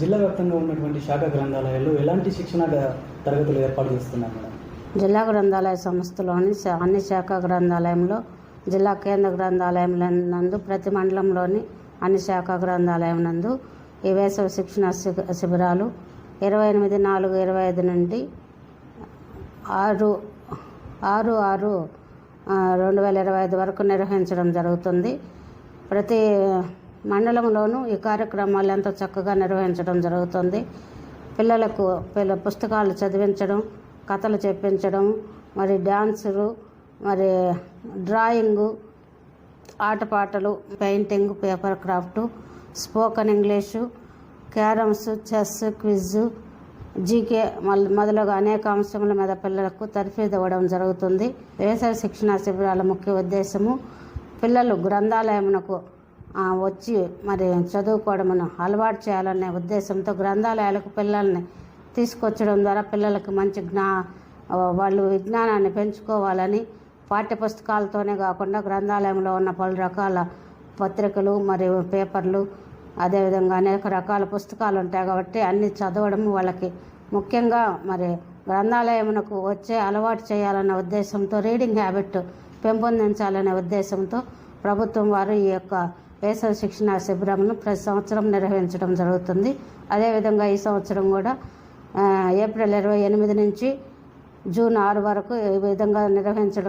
జిల్లా వ్యాప్తంగా ఉన్నటువంటి శాఖ గ్రంథాలయాల్లో ఎలాంటి శిక్షణ తరగతులు ఏర్పాటు చేస్తున్నారు మేడం? జిల్లా గ్రంథాలయ సంస్థలోని అన్ని శాఖ గ్రంథాలయంలో జిల్లా కేంద్ర గ్రంథాలయం నందు ప్రతి మండలంలోని అన్ని శాఖ గ్రంథాలయం నందు ఈ వేసవి శిక్షణ శిబిరాలు ఇరవై ఎనిమిది నాలుగు ఇరవై ఐదు నుండి ఆరు ఆరు ఆరు రెండు వేల ఇరవై ఐదు వరకు నిర్వహించడం జరుగుతుంది. ప్రతి మండలంలోనూ ఈ కార్యక్రమాలు ఎంతో చక్కగా నిర్వహించడం జరుగుతుంది. పిల్లలకు పిల్ల పుస్తకాలు చదివించడం కథలు చెప్పించడం మరి డ్యాన్సులు మరి drawing ఆటపాటలు painting paper craft spoken English carroms chess quiz GK మల్ మొదలుగా అనేక అంశముల మీద పిల్లలకు తర్ఫీదు ఇవ్వడం జరుగుతుంది. వేసవి శిక్షణ శిబిరాల ముఖ్య ఉద్దేశము పిల్లలు గ్రంథాలయమునకు వచ్చి మరి చదువుకోవడమును అలవాటు చేయాలనే ఉద్దేశంతో గ్రంథాలయాలకు పిల్లల్ని తీసుకొచ్చడం ద్వారా పిల్లలకు మంచి జ్ఞా వాళ్ళు విజ్ఞానాన్ని పెంచుకోవాలని పాఠ్యపుస్తకాలతోనే కాకుండా గ్రంథాలయంలో ఉన్న పలు రకాల పత్రికలు మరియు పేపర్లు అదేవిధంగా అనేక రకాల పుస్తకాలు ఉంటాయి కాబట్టి అన్ని చదవడం వాళ్ళకి ముఖ్యంగా మరి గ్రంథాలయమునకు వచ్చే అలవాటు చేయాలన్న ఉద్దేశంతో రీడింగ్ హ్యాబిట్ పెంపొందించాలనే ఉద్దేశంతో ప్రభుత్వం వారు ఈ యొక్క వేసవి శిక్షణ శిబిరంను ప్రతి సంవత్సరం నిర్వహించడం జరుగుతుంది. అదేవిధంగా ఈ సంవత్సరం కూడా ఏప్రిల్ ఇరవై ఎనిమిది నుంచి జూన్ ఆరు వరకు ఈ విధంగా నిర్వహించడం